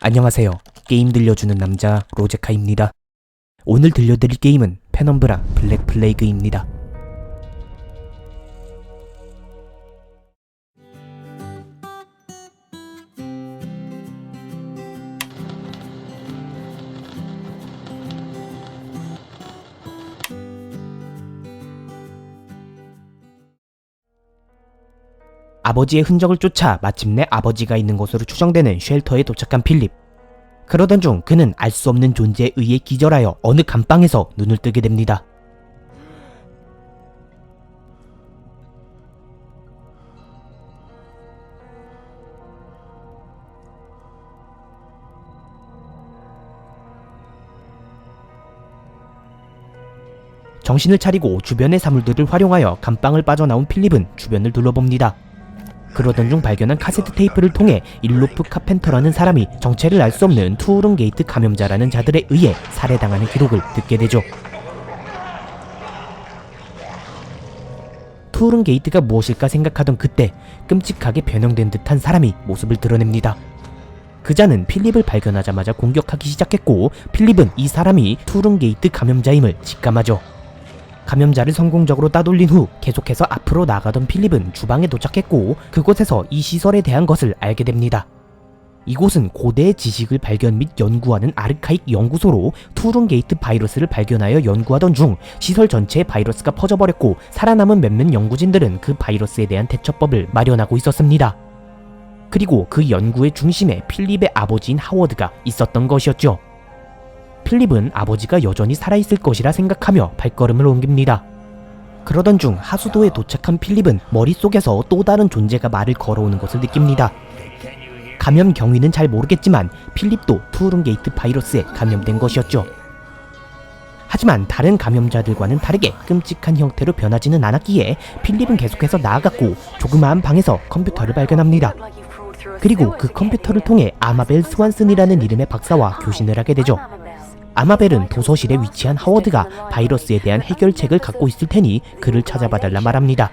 안녕하세요. 게임 들려주는 남자 로제카입니다. 오늘 들려드릴 게임은 페넘브라 블랙 플레이그입니다. 아버지의 흔적을 쫓아 마침내 아버지가 있는 곳으로 추정되는 쉘터에 도착한 필립. 그러던 중 그는 알 수 없는 존재에 의해 기절하여 어느 감방에서 눈을 뜨게 됩니다. 정신을 차리고 주변의 사물들을 활용하여 감방을 빠져나온 필립은 주변을 둘러봅니다. 그러던 중 발견한 카세트 테이프를 통해 일로프 카펜터라는 사람이 정체를 알 수 없는 투우른 게이트 감염자라는 자들에 의해 살해당하는 기록을 듣게 되죠. 투우른 게이트가 무엇일까 생각하던 그때 끔찍하게 변형된 듯한 사람이 모습을 드러냅니다. 그자는 필립을 발견하자마자 공격하기 시작했고 필립은 이 사람이 투른 게이트 감염자임을 직감하죠. 감염자를 성공적으로 따돌린 후 계속해서 앞으로 나가던 필립은 주방에 도착했고 그곳에서 이 시설에 대한 것을 알게 됩니다. 이곳은 고대의 지식을 발견 및 연구하는 아르카익 연구소로 투룬 게이트 바이러스를 발견하여 연구하던 중 시설 전체에 바이러스가 퍼져버렸고 살아남은 몇몇 연구진들은 그 바이러스에 대한 대처법을 마련하고 있었습니다. 그리고 그 연구의 중심에 필립의 아버지인 하워드가 있었던 것이었죠. 필립은 아버지가 여전히 살아있을 것이라 생각하며 발걸음을 옮깁니다. 그러던 중 하수도에 도착한 필립은 머릿속에서 또 다른 존재가 말을 걸어오는 것을 느낍니다. 감염 경위는 잘 모르겠지만 필립도 투른 게이트 바이러스에 감염된 것이었죠. 하지만 다른 감염자들과는 다르게 끔찍한 형태로 변하지는 않았기에 필립은 계속해서 나아갔고 조그마한 방에서 컴퓨터를 발견합니다. 그리고 그 컴퓨터를 통해 아마벨 스완슨이라는 이름의 박사와 교신을 하게 되죠. 아마벨은 도서실에 위치한 하워드가 바이러스에 대한 해결책을 갖고 있을 테니 그를 찾아봐달라 말합니다.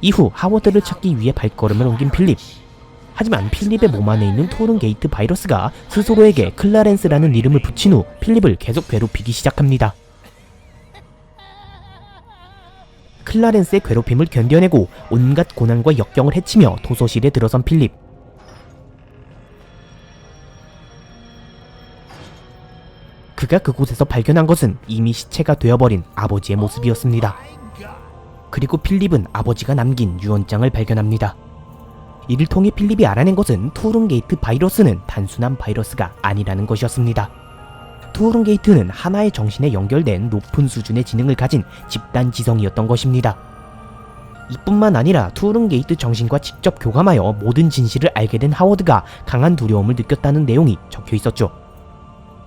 이후 하워드를 찾기 위해 발걸음을 옮긴 필립. 하지만 필립의 몸 안에 있는 토른 게이트 바이러스가 스스로에게 클라렌스라는 이름을 붙인 후 필립을 계속 괴롭히기 시작합니다. 클라렌스의 괴롭힘을 견뎌내고 온갖 고난과 역경을 헤치며 도서실에 들어선 필립. 그가 그곳에서 발견한 것은 이미 시체가 되어버린 아버지의 모습이었습니다. 그리고 필립은 아버지가 남긴 유언장을 발견합니다. 이를 통해 필립이 알아낸 것은 투른 게이트 바이러스는 단순한 바이러스가 아니라는 것이었습니다. 투른 게이트는 하나의 정신에 연결된 높은 수준의 지능을 가진 집단 지성이었던 것입니다. 이뿐만 아니라 투른 게이트 정신과 직접 교감하여 모든 진실을 알게 된 하워드가 강한 두려움을 느꼈다는 내용이 적혀 있었죠.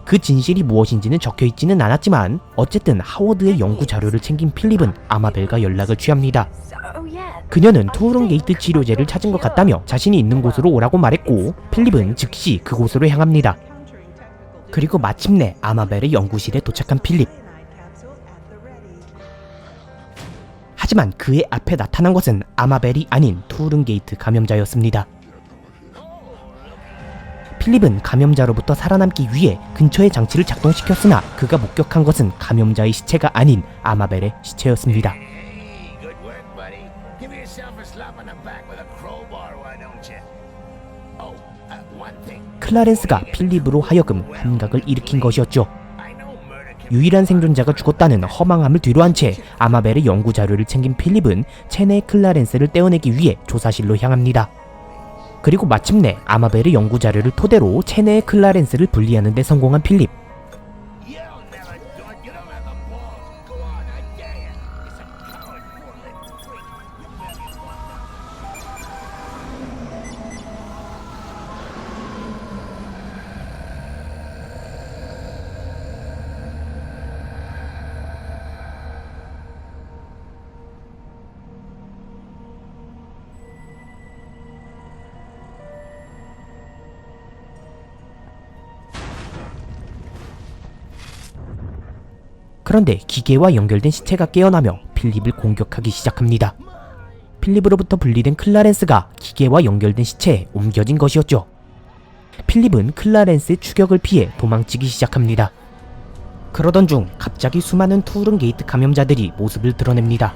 그 진실이 무엇인지는 적혀 있지는 않았지만 어쨌든 하워드의 연구 자료를 챙긴 필립은 아마벨과 연락을 취합니다. 그녀는 투우른 게이트 치료제를 찾은 것 같다며 자신이 있는 곳으로 오라고 말했고 필립은 즉시 그곳으로 향합니다. 그리고 마침내 아마벨의 연구실에 도착한 필립. 하지만 그의 앞에 나타난 것은 아마벨이 아닌 투우른 게이트 감염자였습니다. 필립은 감염자로부터 살아남기 위해 근처의 장치를 작동시켰으나 그가 목격한 것은 감염자의 시체가 아닌 아마벨의 시체였습니다. 클라렌스가 필립으로 하여금 환각을 일으킨 것이었죠. 유일한 생존자가 죽었다는 허망함을 뒤로한 채 아마벨의 연구 자료를 챙긴 필립은 체내 클라렌스를 떼어내기 위해 조사실로 향합니다. 그리고 마침내 아마벨의 연구 자료를 토대로 체내의 클라렌스를 분리하는 데 성공한 필립. 그런데 기계와 연결된 시체가 깨어나며 필립을 공격하기 시작합니다. 필립으로부터 분리된 클라렌스가 기계와 연결된 시체에 옮겨진 것이었죠. 필립은 클라렌스의 추격을 피해 도망치기 시작합니다. 그러던 중 갑자기 수많은 투른 게이트 감염자들이 모습을 드러냅니다.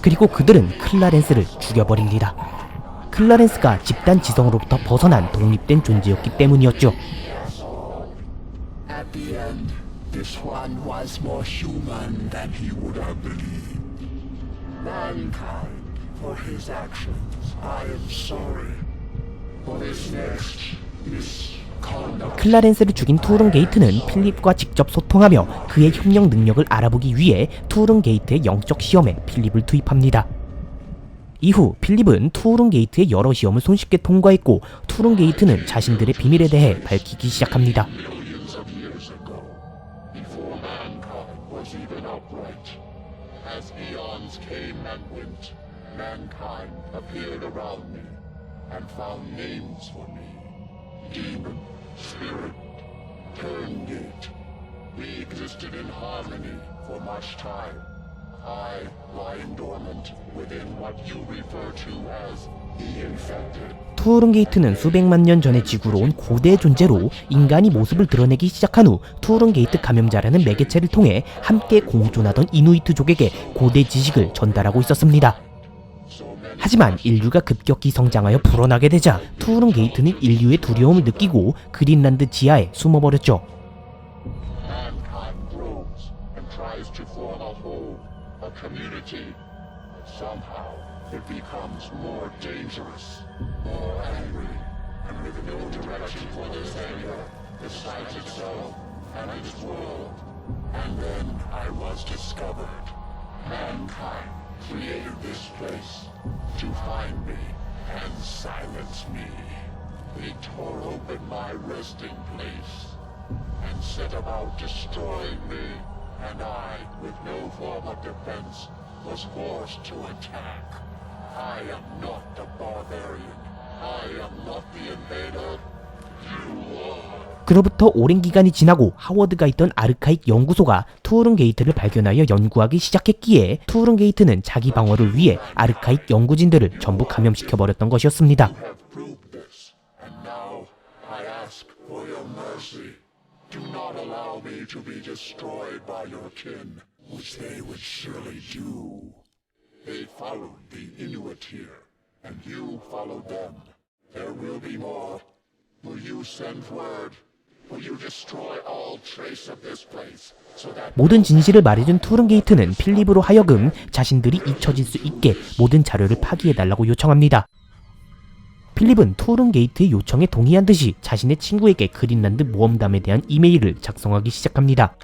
그리고 그들은 클라렌스를 죽여버립니다. 클라렌스가 집단 지성으로부터 벗어난 독립된 존재였기 때문이었죠. 클라렌스를 죽인 투른 게이트는 필립과 직접 소통하며 그의 협력 능력을 알아보기 위해 투른 게이트의 영적 시험에 필립을 투입합니다. 이후 필립은 투른 게이트의 여러 시험을 손쉽게 통과했고 투른 게이트는 자신들의 비밀에 대해 밝히기 시작합니다. I lying dormant within what you refer to as the infected. 투른 게이트는 수백만 년 전에 지구로 온 고대 존재로 인간이 모습을 드러내기 시작한 후 투른 게이트 감염자라는 매개체를 통해 함께 공존하던 이누이트족에게 고대 지식을 전달하고 있었습니다. 하지만 인류가 급격히 성장하여 불어나게 되자 투른 게이트는 인류의 두려움을 느끼고 그린란드 지하에 숨어버렸죠. Community. Somehow it becomes more dangerous, more angry, and with no direction for this anger, besides itself and its world. And then I was discovered. Mankind created this place to find me and silence me. They tore open my resting place and set about destroying me, and I, with no form of defense, was forced to attack. I am not the barbarian. I am not the invader. You are. 그로부터 오랜 기간이 지나고 하워드가 있던 아르카익 연구소가 투른 게이트를 발견하여 연구하기 시작했기에 투른 게이트는 자기 방어를 위해 아르카익 연구진들을 전부 감염시켜 버렸던 것이었습니다. Do not allow me to be destroyed by your kin, which they would surely do. They followed the Inuit here, and you followed them. There will be more. Will you send word? 모든 진실을 말해준 투른 게이트는 필립으로 하여금 자신들이 잊혀질 수 있게 모든 자료를 파기해달라고 요청합니다. 필립은 투른 게이트의 요청에 동의한 듯이 자신의 친구에게 그린란드 모험담에 대한 이메일을 작성하기 시작합니다.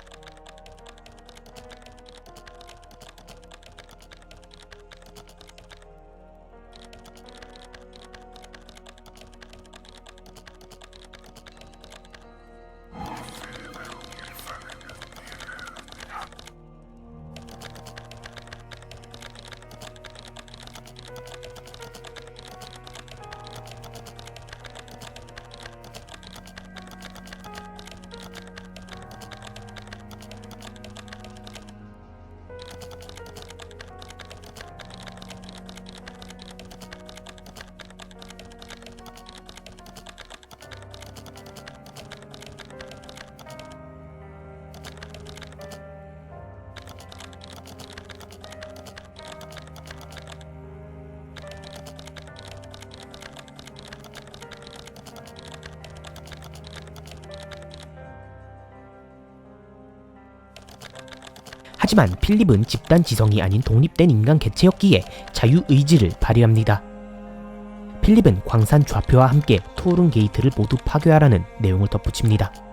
하지만 필립은 집단 지성이 아닌 독립된 인간 개체였기에 자유의지를 발휘합니다. 필립은 광산 좌표와 함께 토른 게이트를 모두 파괴하라는 내용을 덧붙입니다.